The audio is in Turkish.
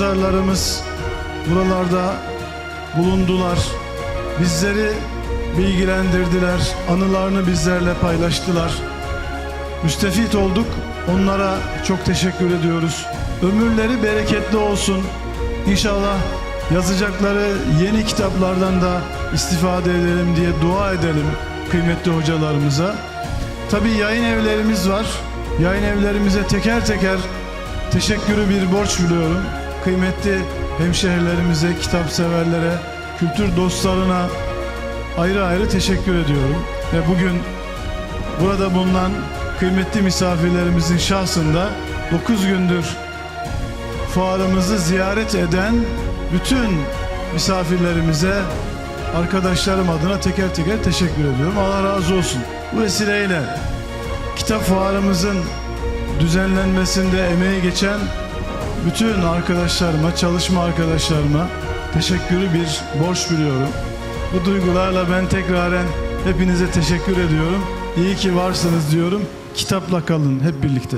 yazarlarımız buralarda bulundular. Bizleri bilgilendirdiler, anılarını bizlerle paylaştılar. Müstefit olduk. Onlara çok teşekkür ediyoruz. Ömürleri bereketli olsun. İnşallah yazacakları yeni kitaplardan da istifade edelim diye dua edelim kıymetli hocalarımıza. Tabii yayın evlerimiz var. Yayın evlerimize teker teker teşekkürü bir borç biliyorum. Kıymetli hemşehrilerimize, kitap severlere, kültür dostlarına ayrı ayrı teşekkür ediyorum. Ve bugün burada bulunan kıymetli misafirlerimizin şahsında 9 gündür fuarımızı ziyaret eden bütün misafirlerimize arkadaşlarım adına teker teker teşekkür ediyorum. Allah razı olsun. Bu vesileyle kitap fuarımızın düzenlenmesinde emeği geçen bütün arkadaşlarıma, çalışma arkadaşlarıma teşekkürü bir borç biliyorum. Bu duygularla ben tekraren hepinize teşekkür ediyorum. İyi ki varsınız diyorum. Kitapla kalın hep birlikte.